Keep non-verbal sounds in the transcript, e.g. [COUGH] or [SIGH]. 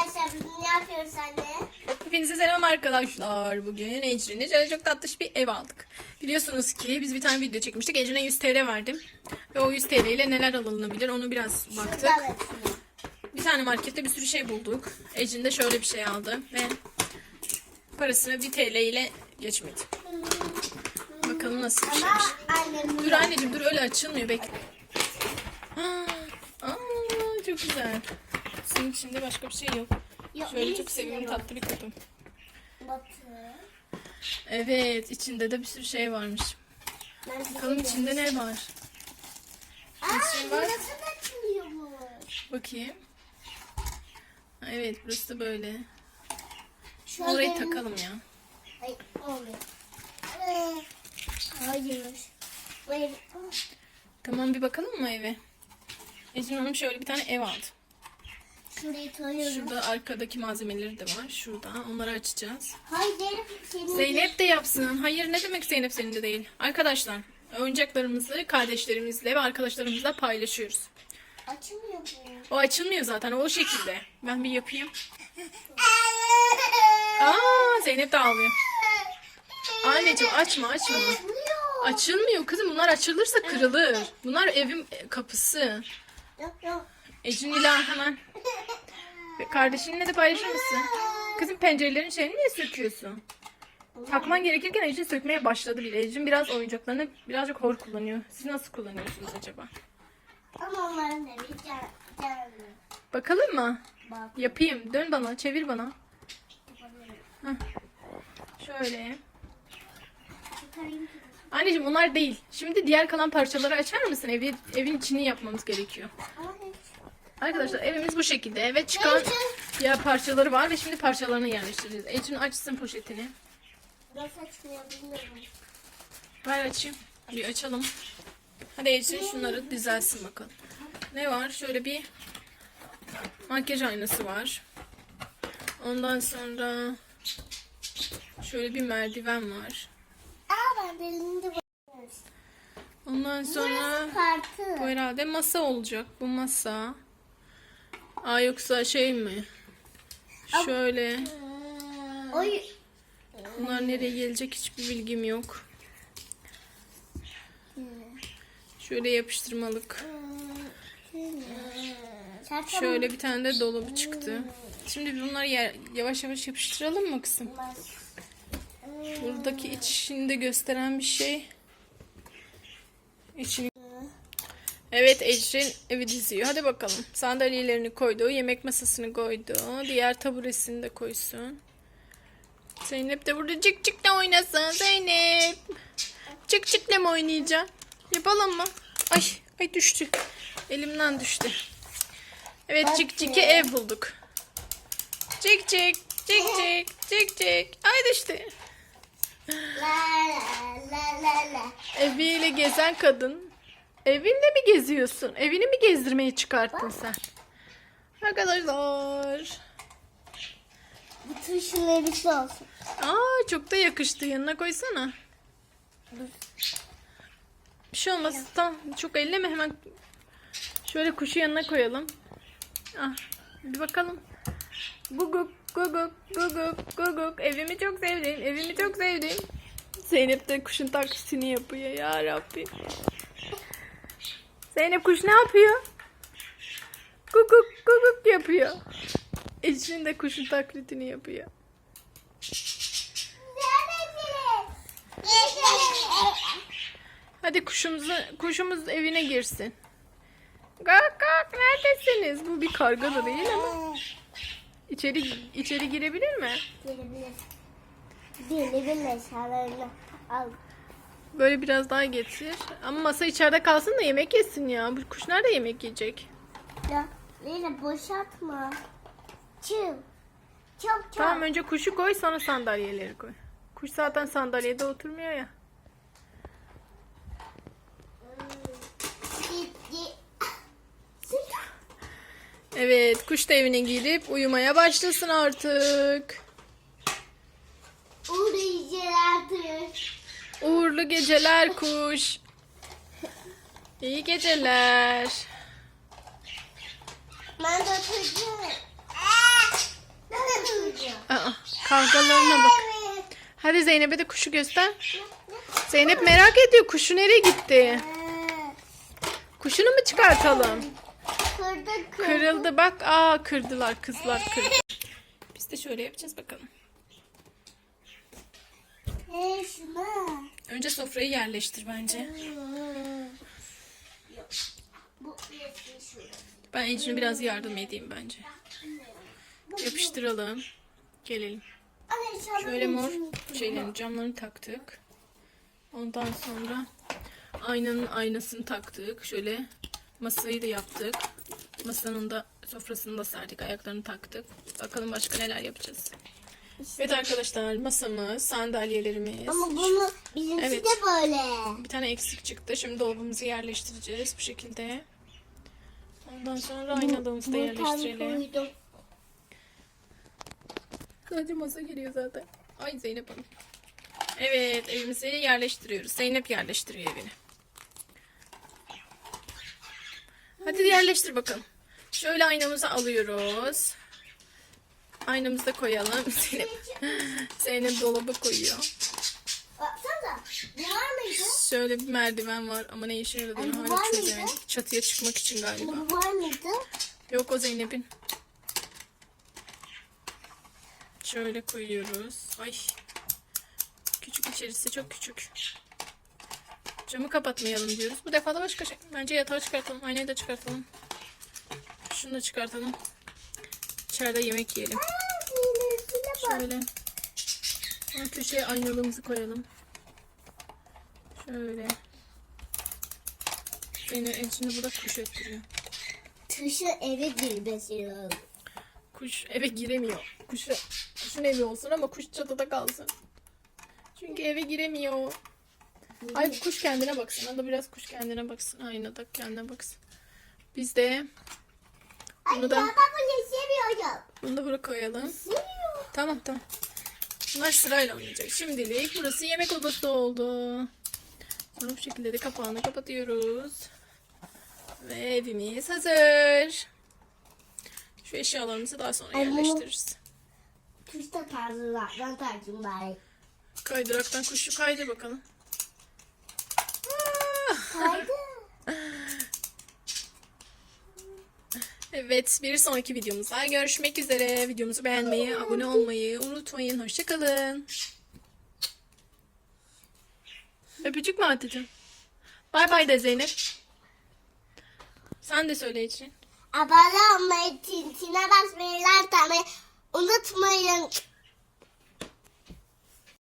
arkadaşlar biz ne yapıyoruz anne? Hepinize selam arkadaşlar. Bugün Ecrin'e şöyle çok tatlış bir ev aldık. Biliyorsunuz ki biz bir tane video çekmiştik. Ecrin'e 100 TL verdim. Ve o 100 TL ile neler alınabilir onu biraz baktık. Bir tane markette bir sürü şey bulduk. Ecrin de şöyle bir şey aldı. Ve parasını 1 TL ile geçmedi. Bakalım nasıl bir şeymiş. annem Dur anneciğim dur öyle açılmıyor bekle. Aa, aa, çok güzel. Senin içinde başka bir şey yok. Yok, Şöyle çok sevimli içinde tatlı bir kutu. Batı. Evet içinde de bir sürü şey varmış. Ben Bakalım içinde ne var? Aa, şey var. da açılıyormuş. Bakayım. Evet burası da böyle. Şu Orayı benim- takalım ya. Ay, olmuyor. Ee, Hayır. Hayır. Tamam bir bakalım mı eve? Ecrin Hanım şöyle bir tane ev aldı. Şurayı tanıyorum. Şurada arkadaki malzemeleri de var. Şurada. Onları açacağız. Hayır Zeynep senin Zeynep de yapsın. Hayır ne demek Zeynep senin de değil. Arkadaşlar oyuncaklarımızı kardeşlerimizle ve arkadaşlarımızla paylaşıyoruz. açılmıyor bu. O açılmıyor zaten o şekilde. Ben bir yapayım. Aa Zeynep de ağlıyor. Anneciğim açma açma. Açılmıyor kızım bunlar açılırsa kırılır. Bunlar evin kapısı. Yok yok. İla hemen. Kardeşinle de paylaşır mısın? Kızım pencerelerin şeyini niye söküyorsun? Takman gerekirken Ecrin sökmeye başladı bile. Ecrin biraz oyuncaklarını birazcık hor kullanıyor. Siz nasıl kullanıyorsunuz acaba? Ama onların evi canlı. Bakalım mı? Bak. Yapayım. Dön bana, çevir bana. Heh. Şöyle. Anneciğim bunlar değil. Şimdi diğer kalan parçaları açar mısın? Evi, evin içini yapmamız gerekiyor. Ama. Arkadaşlar evimiz bu şekilde. Evet çıkan ya parçaları var ve şimdi parçalarını yerleştireceğiz. Ecrin açsın poşetini. Nasıl açılıyor bilmiyorum. Ver açayım. Bir açalım. Hadi Ecrin şunları düzelsin bakalım. Ne var? Şöyle bir makyaj aynası var. Ondan sonra şöyle bir merdiven var. Aa ben de. Ondan sonra bu herhalde masa olacak. Bu masa. Aa yoksa şey mi? Şöyle. Oy. Bunlar nereye gelecek hiçbir bilgim yok. Şöyle yapıştırmalık. Şöyle bir tane de dolabı çıktı. Şimdi bunları yavaş yavaş yapıştıralım mı kızım? Buradaki içini de gösteren bir şey. İçini... Evet Ecrin evi diziyor. Hadi bakalım. Sandalyelerini koydu. Yemek masasını koydu. Diğer taburesini de koysun. Zeynep de burada çık çıkla oynasın. Zeynep. Çık çıkla mı oynayacaksın? Yapalım mı? Ay, ay düştü. Elimden düştü. Evet çık çıkı ev bulduk. Çık çık çık çık çık çık. Ay düştü. La la la la la. Eviyle gezen kadın. Evinle mi geziyorsun? Evini mi gezdirmeye çıkarttın sen? Arkadaşlar. Bütün şunları birlikte olsun. Aa çok da yakıştı. Yanına koysana. Bir şey olmaz. Tamam. Çok elleme hemen. Şöyle kuşu yanına koyalım. Ah, bir bakalım. Guguk, guguk, guguk, guguk. Evimi çok sevdim. Evimi çok sevdim. Zeynep de kuşun taklitini yapıyor ya Rabbi. Zeynep kuş ne yapıyor? Guguk, guguk yapıyor. Ecrin de kuşun taklitini yapıyor. Hadi kuşumuzu, kuşumuz evine girsin. Gak gak neredesiniz? Bu bir karga da değil ama. İçeri, içeri girebilir mi? Gelebilir. Gelebilir eşyalarını al. Böyle biraz daha getir. Ama masa içeride kalsın da yemek yesin ya. Bu kuş nerede yemek yiyecek? Ya Leyla boşaltma. Çıl. Çok çok. Tamam önce kuşu koy sonra sandalyeleri koy. Kuş zaten sandalyede oturmuyor ya. Evet kuş da evine girip uyumaya başlasın artık. Geceler kuş. İyi geceler. Ben de oturacağım. Kavgalarına bak. Hadi Zeynep'e de kuşu göster. Zeynep merak ediyor. Kuşu nereye gitti? Kuşunu mu çıkartalım? Kırdı kırdı. Kırıldı bak. Aa kırdılar kızlar kırdı. Biz de şöyle yapacağız bakalım. Şuna. Önce sofrayı yerleştir bence. Ben Ecrin'e biraz yardım edeyim bence. Yapıştıralım. Gelelim. Şöyle mor şeylerin camlarını taktık. Ondan sonra aynanın aynasını taktık. Şöyle masayı da yaptık. Masanın da sofrasını da serdik. Ayaklarını taktık. Bakalım başka neler yapacağız. Evet arkadaşlar masamız, sandalyelerimiz. Ama bunu bizimki Evet. de böyle. Bir tane eksik çıktı. Şimdi dolabımızı yerleştireceğiz bu şekilde. Ondan sonra aynalığımızı da yerleştirelim. Sadece masa geliyor zaten. Ay Zeynep Hanım. Evet evimizi yerleştiriyoruz. Zeynep yerleştiriyor evini. Hadi yerleştir bakalım. Şöyle aynamızı alıyoruz. Aynamızı da koyalım. [LAUGHS] Zeynep, [LAUGHS] Zeynep dolaba koyuyor. Baksana. Var mıydı? Şöyle bir merdiven var ama ne işe yaradığını Ay, bu hala var mıydı? çözemedim. Çatıya çıkmak için galiba. Bu var mıydı? Yok o Zeynep'in. Şöyle koyuyoruz. Ay. Küçük içerisi çok küçük. Camı kapatmayalım diyoruz. Bu defa da başka şey. Bence yatağı çıkartalım. Aynayı da çıkartalım. Şunu da çıkartalım. İçeride yemek yiyelim. Şöyle. Ön köşeye aynalığımızı koyalım. Şöyle. Beni içinde burada kuş öttürüyor. Tışı eve girmesi lazım. Kuş eve giremiyor. Kuş, kuşun evi olsun ama kuş çatıda kalsın. Çünkü eve giremiyor. Ay kuş kendine baksın. Hadi biraz kuş kendine baksın. Aynada kendine baksın. Biz de Bunu da- bunu seviyorum. bunu da buraya koyalım. Seviyorum. Tamam tamam. Bunlar sırayla oynayacak. Şimdilik burası yemek odası oldu. Sonra bu şekilde de kapağını kapatıyoruz. Ve evimiz hazır. Şu eşyalarımızı daha sonra bunu- yerleştiririz. Tuşta tarzılar. Ben tarzım bari. Kaydıraktan kuşu kaydır bakalım. Kaydı. Evet bir sonraki videomuzda görüşmek üzere. Videomuzu beğenmeyi, abone olmayı unutmayın. Hoşçakalın. Öpücük mü atacağım? Bay bay de Zeynep. Sen de söyle için. Abone olmayı, tintine basmayı, like atmayı unutmayın.